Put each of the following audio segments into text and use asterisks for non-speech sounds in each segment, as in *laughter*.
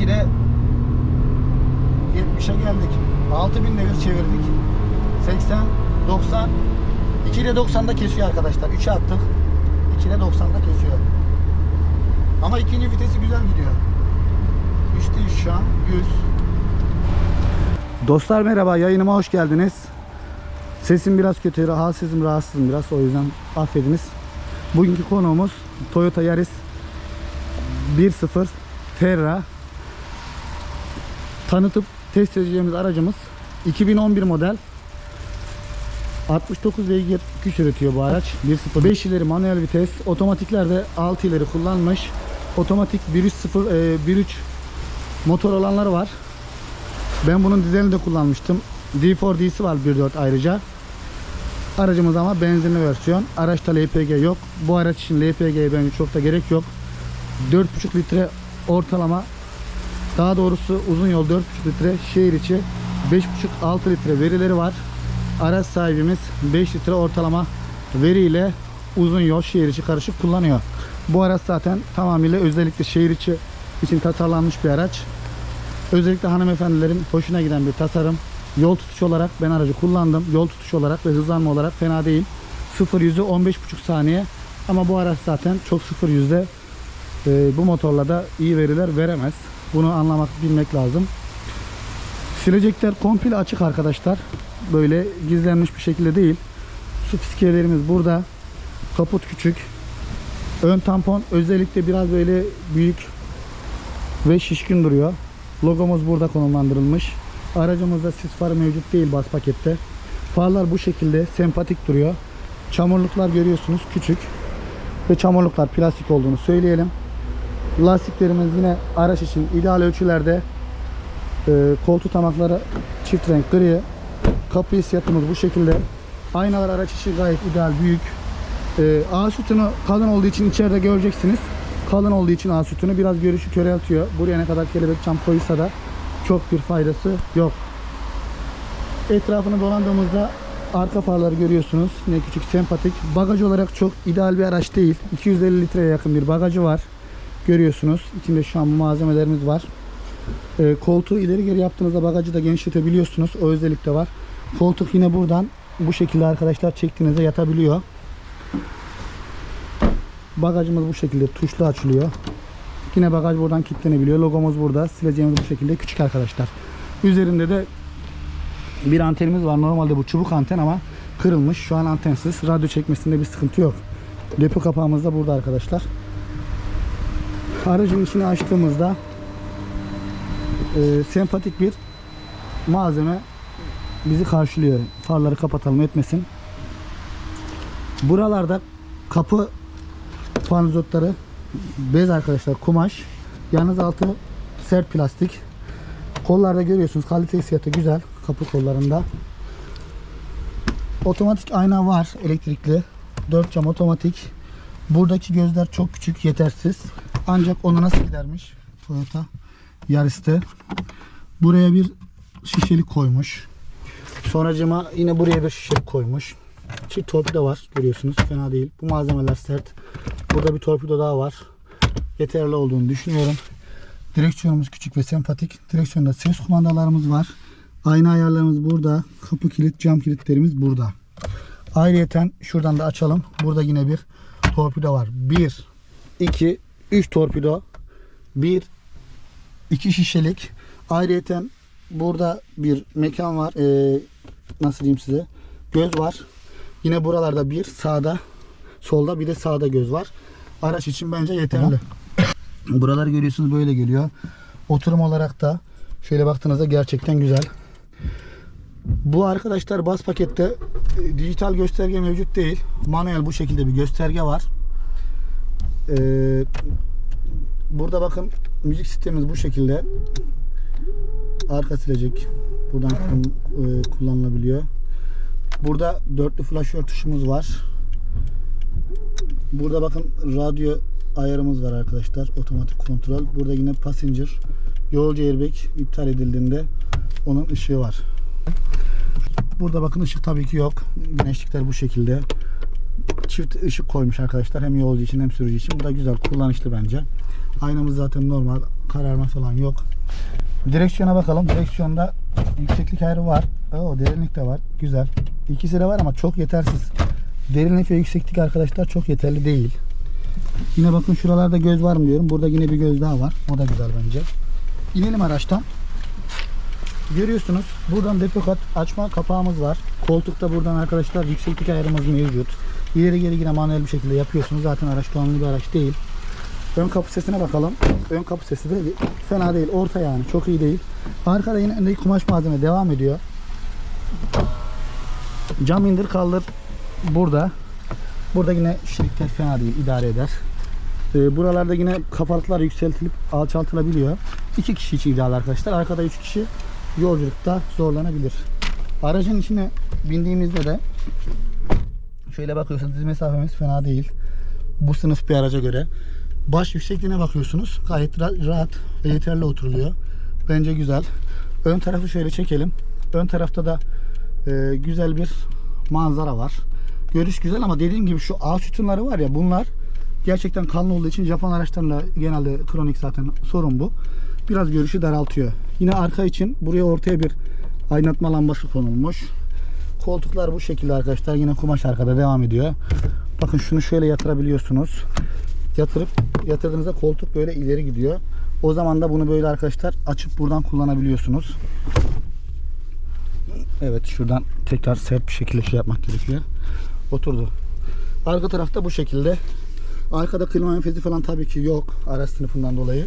62'de 70'e geldik. 6000 devir çevirdik. 80, 90. 2'de 90'da kesiyor arkadaşlar. 3'e attık. 2'de 90'da kesiyor. Ama ikinci vitesi güzel gidiyor. Üstü şu an 100. Dostlar merhaba yayınıma hoş geldiniz. Sesim biraz kötü, rahatsızım, rahatsızım biraz o yüzden affediniz. Bugünkü konuğumuz Toyota Yaris 1.0 Terra. Tanıtıp test edeceğimiz aracımız 2011 model 69 beygir güç üretiyor bu araç. 1.0 5 ileri manuel vites, otomatiklerde 6 ileri kullanmış. Otomatik 1.3 e, 1.3 motor olanları var. Ben bunun dizelini de kullanmıştım. D4D'si var 1.4 ayrıca. Aracımız ama benzinli versiyon. Araçta LPG yok. Bu araç için LPG'ye bence çok da gerek yok. 4.5 litre ortalama daha doğrusu uzun yol 4.5 litre şehir içi 5.5-6 litre verileri var. Araç sahibimiz 5 litre ortalama veriyle uzun yol şehir içi karışık kullanıyor. Bu araç zaten tamamıyla özellikle şehir içi için tasarlanmış bir araç. Özellikle hanımefendilerin hoşuna giden bir tasarım. Yol tutuş olarak ben aracı kullandım. Yol tutuş olarak ve hızlanma olarak fena değil. 0 yüzü 15,5 saniye. Ama bu araç zaten çok 0 yüzde e, bu motorla da iyi veriler veremez. Bunu anlamak, bilmek lazım. Silecekler komple açık arkadaşlar. Böyle gizlenmiş bir şekilde değil. Su fiskelerimiz burada. Kaput küçük. Ön tampon özellikle biraz böyle büyük ve şişkin duruyor. Logomuz burada konumlandırılmış. Aracımızda sis farı mevcut değil bas pakette. Farlar bu şekilde sempatik duruyor. Çamurluklar görüyorsunuz küçük. Ve çamurluklar plastik olduğunu söyleyelim. Lastiklerimiz yine araç için ideal ölçülerde. Ee, koltuk tamakları çift renk gri. Kapı hissiyatımız bu şekilde. Aynalar araç için gayet ideal büyük. Ee, A sütunu kalın olduğu için içeride göreceksiniz. Kalın olduğu için A sütunu biraz görüşü köreltiyor. Buraya ne kadar kelebek çam koysa da çok bir faydası yok. Etrafını dolandığımızda arka farları görüyorsunuz. Yine küçük sempatik. Bagaj olarak çok ideal bir araç değil. 250 litreye yakın bir bagajı var. Görüyorsunuz. İçinde şu an bu malzemelerimiz var. Ee, koltuğu ileri geri yaptığınızda bagajı da genişletebiliyorsunuz. O özellik de var. Koltuk yine buradan bu şekilde arkadaşlar çektiğinizde yatabiliyor. Bagajımız bu şekilde tuşlu açılıyor. Yine bagaj buradan kilitlenebiliyor. Logomuz burada. Sileceğimiz bu şekilde küçük arkadaşlar. Üzerinde de bir antenimiz var. Normalde bu çubuk anten ama kırılmış. Şu an antensiz. Radyo çekmesinde bir sıkıntı yok. Depo kapağımız da burada arkadaşlar. Aracın içini açtığımızda e, sempatik bir malzeme bizi karşılıyor. Farları kapatalım etmesin. Buralarda kapı panzotları bez arkadaşlar kumaş. Yalnız altı sert plastik. Kollarda görüyorsunuz kalite hissiyatı güzel kapı kollarında. Otomatik ayna var elektrikli. 4 cam otomatik. Buradaki gözler çok küçük yetersiz. Ancak onu nasıl gidermiş Toyota Yaris'te. Buraya bir şişelik koymuş. Sonracıma yine buraya bir şişelik koymuş. Çift torpido var görüyorsunuz fena değil. Bu malzemeler sert. Burada bir torpido daha var. Yeterli olduğunu düşünüyorum. Direksiyonumuz küçük ve sempatik. Direksiyonda ses kumandalarımız var. Ayna ayarlarımız burada. Kapı kilit, cam kilitlerimiz burada. Ayrıyeten şuradan da açalım. Burada yine bir torpido var. 1, 2, 3 torpido. 1, 2 şişelik. Ayrıyeten burada bir mekan var. Ee, nasıl diyeyim size? Göz var. Yine buralarda bir sağda, solda bir de sağda göz var. Araç için bence yeterli. Buralar görüyorsunuz böyle geliyor. Oturum olarak da şöyle baktığınızda gerçekten güzel. Bu arkadaşlar bas pakette e, dijital gösterge mevcut değil. Manuel bu şekilde bir gösterge var. Ee, burada bakın müzik sistemimiz bu şekilde. Arka silecek buradan e, kullanılabiliyor. Burada dörtlü flaşör tuşumuz var. Burada bakın radyo ayarımız var arkadaşlar. Otomatik kontrol. Burada yine passenger yolcu airbag iptal edildiğinde onun ışığı var. Burada bakın ışık tabii ki yok. Güneşlikler bu şekilde. Çift ışık koymuş arkadaşlar. Hem yolcu için hem sürücü için. Bu da güzel kullanışlı bence. Aynamız zaten normal. Kararma falan yok. Direksiyona bakalım. Direksiyonda yükseklik ayarı var. Oo, derinlik de var. Güzel. İkisi de var ama çok yetersiz. Derinlik ve yükseklik arkadaşlar çok yeterli değil. Yine bakın şuralarda göz var mı diyorum. Burada yine bir göz daha var. O da güzel bence. İnelim araçtan. Görüyorsunuz buradan depo kat açma kapağımız var. Koltukta buradan arkadaşlar yükseklik ayarımız mevcut. İleri geri yine manuel bir şekilde yapıyorsunuz. Zaten araç donanımlı bir araç değil. Ön kapı sesine bakalım. Ön kapı sesi de fena değil. Orta yani. Çok iyi değil. Arkada yine öndeki kumaş malzeme devam ediyor. Cam indir kaldır burada. Burada yine şirikler fena değil. idare eder. Ee, buralarda yine kafalıklar yükseltilip alçaltılabiliyor. İki kişi için ideal arkadaşlar. Arkada üç kişi yolculukta zorlanabilir. Aracın içine bindiğimizde de şöyle bakıyorsunuz mesafemiz fena değil. Bu sınıf bir araca göre. Baş yüksekliğine bakıyorsunuz. Gayet ra- rahat ve yeterli oturuluyor. Bence güzel. Ön tarafı şöyle çekelim. Ön tarafta da e, güzel bir manzara var. Görüş güzel ama dediğim gibi şu ağ sütunları var ya bunlar gerçekten kalın olduğu için Japon araçlarla genelde kronik zaten sorun bu. Biraz görüşü daraltıyor. Yine arka için buraya ortaya bir aydınlatma lambası konulmuş. Koltuklar bu şekilde arkadaşlar. Yine kumaş arkada devam ediyor. Bakın şunu şöyle yatırabiliyorsunuz. Yatırıp yatırdığınızda koltuk böyle ileri gidiyor. O zaman da bunu böyle arkadaşlar açıp buradan kullanabiliyorsunuz. Evet şuradan tekrar sert bir şekilde şey yapmak gerekiyor. Oturdu. Arka tarafta bu şekilde. Arkada klima menfezi falan tabii ki yok araç sınıfından dolayı.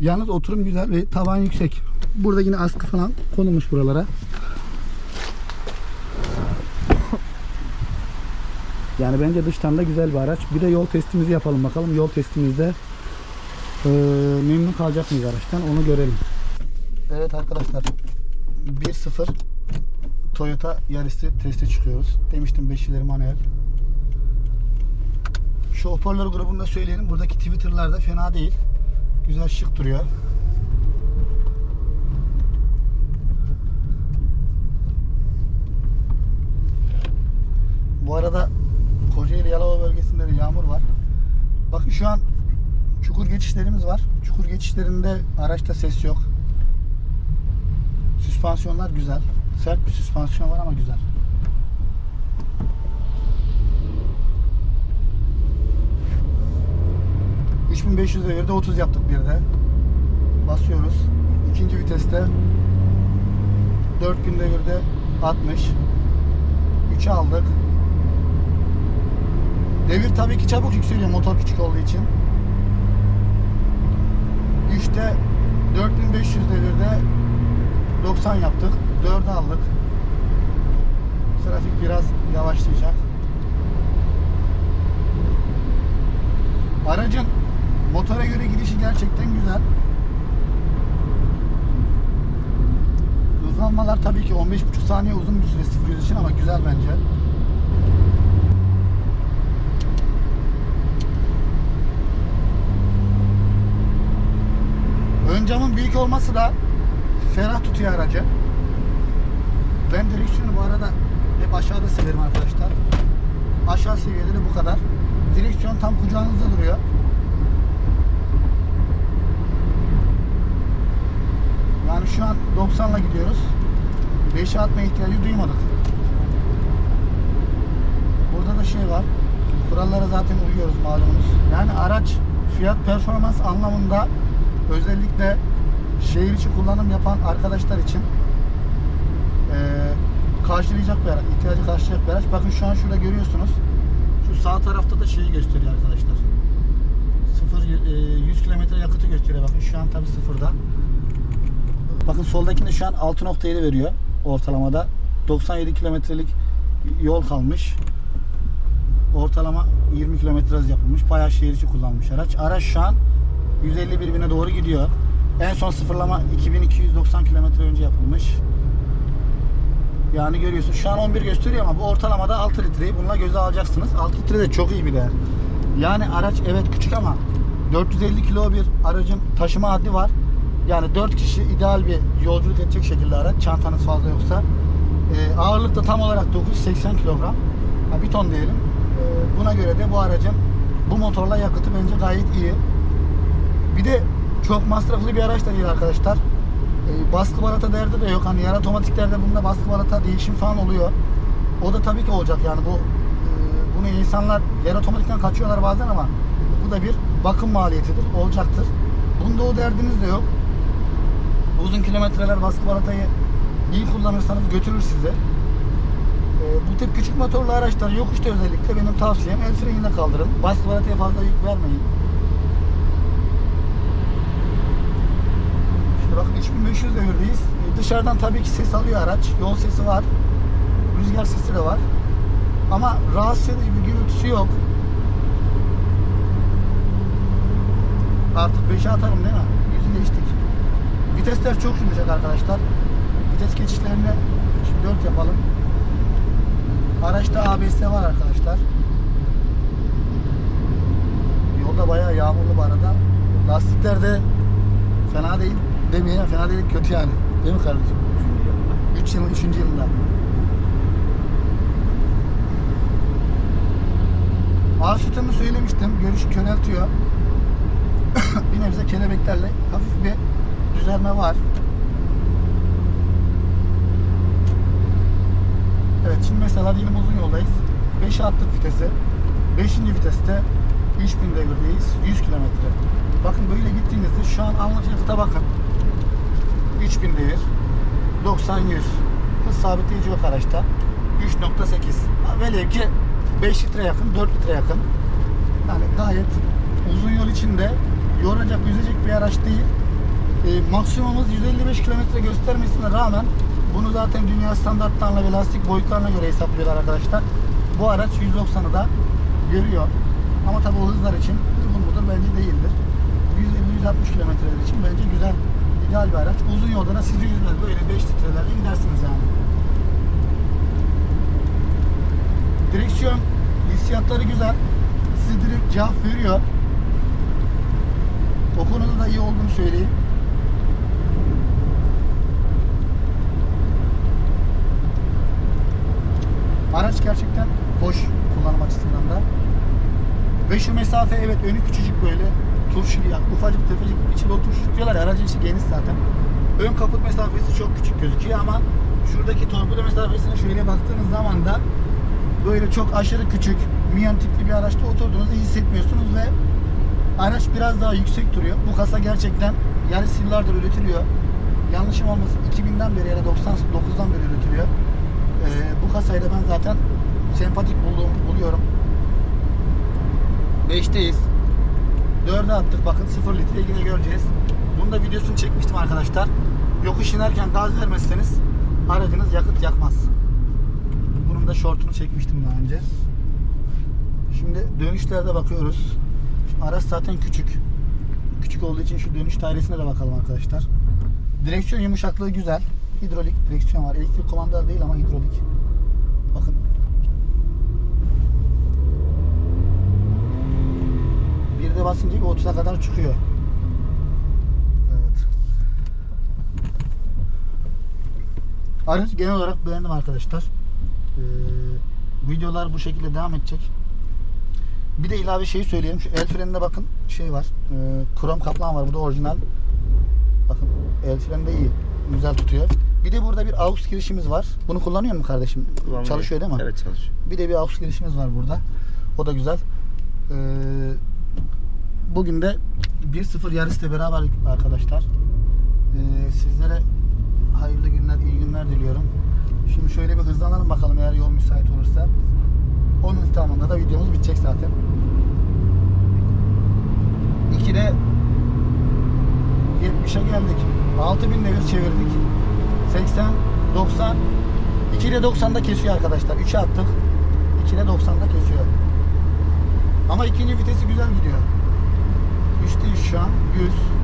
Yalnız oturum güzel ve tavan yüksek. Burada yine askı falan konulmuş buralara. Yani bence dıştan da güzel bir araç. Bir de yol testimizi yapalım bakalım. Yol testimizde eee, memnun kalacak mıyız araçtan onu görelim. Evet arkadaşlar 1.0 Toyota Yaris'i teste çıkıyoruz. Demiştim 5 ileri manuel. Şu hoparlör grubunu da söyleyelim. Buradaki Twitter'lar da fena değil. Güzel şık duruyor. Bu arada yağmur var. Bakın şu an çukur geçişlerimiz var. Çukur geçişlerinde araçta ses yok. Süspansiyonlar güzel. Sert bir süspansiyon var ama güzel. ...3500 devirde 30 yaptık bir de. Basıyoruz. İkinci viteste... 4000 devirde 60. 3'e aldık. Devir tabii ki çabuk yükseliyor motor küçük olduğu için. 3'te 4500 devirde 90 yaptık. 4'e aldık. Trafik biraz yavaşlayacak. Aracın motora göre gidişi gerçekten güzel. Hızlanmalar tabii ki 15,5 saniye uzun bir süre 0 100 için ama güzel bence. Camın büyük olması da ferah tutuyor aracı. Ben direksiyonu bu arada hep aşağıda severim arkadaşlar. Aşağı seviyede de bu kadar. Direksiyon tam kucağınızda duruyor. Yani şu an 90 ile gidiyoruz. 5'e atma ihtiyacı duymadık. Burada da şey var. Kurallara zaten uyuyoruz malumunuz. Yani araç fiyat performans anlamında özellikle şehir içi kullanım yapan arkadaşlar için eee karşılayacak bir araç, ihtiyacı karşılayacak bir araç. Bakın şu an şurada görüyorsunuz. Şu sağ tarafta da şeyi gösteriyor arkadaşlar. 0 eee, 100 kilometre yakıtı gösteriyor. Bakın şu an tabi sıfırda. Bakın soldakinde şu an 6.7 veriyor ortalamada. 97 kilometrelik yol kalmış. Ortalama 20 kilometre hız yapılmış. Bayağı şehir içi kullanmış araç. Araç şu an 151 bine doğru gidiyor. En son sıfırlama 2290 kilometre önce yapılmış. Yani görüyorsun şu an 11 gösteriyor ama bu ortalamada 6 litreyi bununla göze alacaksınız. 6 litre de çok iyi bir değer. Yani araç evet küçük ama 450 kilo bir aracın taşıma haddi var. Yani 4 kişi ideal bir yolculuk edecek şekilde araç. Çantanız fazla yoksa. Ee, ağırlık da tam olarak 980 kilogram. Ha, bir ton diyelim. Ee, buna göre de bu aracın bu motorla yakıtı bence gayet iyi. Bir de çok masraflı bir araç da değil arkadaşlar. Ee, baskı balata derdi de yok. Hani yer otomatiklerde bunda baskı balata değişim falan oluyor. O da tabii ki olacak yani bu e, bunu insanlar yer otomatikten kaçıyorlar bazen ama bu da bir bakım maliyetidir. Olacaktır. Bunda o derdiniz de yok. Uzun kilometreler baskı balatayı iyi kullanırsanız götürür sizi. Ee, bu tip küçük motorlu araçlar yokuşta özellikle benim tavsiyem el frenine kaldırın. Baskı balataya fazla yük vermeyin. Bakın 3500 devirdeyiz. Ee, Dışarıdan tabii ki ses alıyor araç. Yol sesi var. Rüzgar sesi de var. Ama rahatsız edici bir gürültüsü yok. Artık 5'e atarım değil mi? Yüzü geçtik. Vitesler çok yumuşak arkadaşlar. Vites geçişlerini 4 yapalım. Araçta ABS var arkadaşlar. Yolda bayağı yağmurlu bu arada. Lastikler de fena değil. Demeyin fena değil kötü yani. Değil mi kardeşim? 3 yılın 3. yılında. Ağ söylemiştim. Görüşü köreltiyor. *coughs* bir nebze kelebeklerle hafif bir düzelme var. Evet şimdi mesela diyelim uzun yoldayız. 5'e attık vitesi. 5. viteste 3000 devirdeyiz. 100 kilometre. Bakın böyle gittiğinizde şu an anlık yakıta bakın. 3000 devir. 90 100. Hız sabitleyici yok araçta. 3.8. Velev ki 5 litre yakın, 4 litre yakın. Yani gayet uzun yol içinde yoracak, yüzecek bir araç değil. E, maksimumumuz 155 kilometre göstermesine rağmen bunu zaten dünya standartlarına ve lastik boyutlarına göre hesaplıyorlar arkadaşlar. Bu araç 190'ı da görüyor. Ama tabi o hızlar için uygun mudur bence değildir. 150-160 kilometreler için bence güzel, ideal bir araç. Uzun yolda da sizi yüzmez. Böyle 5 litrelerle gidersiniz yani. Direksiyon hissiyatları güzel. Size direkt cevap veriyor. O konuda da iyi olduğunu söyleyeyim. Araç gerçekten hoş kullanım açısından da. Ve şu mesafe evet önü küçücük böyle turşu ya ufacık tefecik içi dolu turşu diyorlar ya aracın içi geniş zaten. Ön kaput mesafesi çok küçük gözüküyor ama şuradaki torpido mesafesine şöyle baktığınız zaman da böyle çok aşırı küçük minyon tipli bir araçta oturduğunuzu hissetmiyorsunuz ve araç biraz daha yüksek duruyor. Bu kasa gerçekten yarı yıllardır üretiliyor. Yanlışım olmasın 2000'den beri ya da 99'dan beri üretiliyor. Ee, bu kasayı da ben zaten sempatik bulduğum, buluyorum. 5'teyiz. 4'e attık bakın 0 litre yine göreceğiz. Bunu da videosunu çekmiştim arkadaşlar. Yokuş inerken gaz vermezseniz aracınız yakıt yakmaz. Bunun da şortunu çekmiştim daha önce. Şimdi dönüşlerde bakıyoruz. Şu araç zaten küçük. Küçük olduğu için şu dönüş dairesine de bakalım arkadaşlar. Direksiyon yumuşaklığı güzel. Hidrolik direksiyon var. Elektrik kumandalı değil ama hidrolik. Bakın. De basınca bir 30'a kadar çıkıyor. Evet. Araç genel olarak beğendim arkadaşlar. Ee, videolar bu şekilde devam edecek. Bir de ilave şeyi söyleyeyim. Şu el freninde bakın şey var. E, krom kaplama var. Bu da orijinal. Bakın el freni de iyi. Güzel tutuyor. Bir de burada bir aux girişimiz var. Bunu kullanıyor mu kardeşim? Kullanmıyor. Çalışıyor değil mi? Evet çalışıyor. Bir de bir aux girişimiz var burada. O da güzel. Ee, bugün de 1-0 yarışla beraber arkadaşlar. Ee, sizlere hayırlı günler, iyi günler diliyorum. Şimdi şöyle bir hızlanalım bakalım eğer yol müsait olursa. Onun tamamında da videomuz bitecek zaten. 2'de 70'e geldik. 6000 devir çevirdik. 80, 90. 2 ile 90'da kesiyor arkadaşlar. 3'e attık. 2 ile 90'da kesiyor. Ama ikinci vitesi güzel gidiyor. 3'teyiz şu an. 100.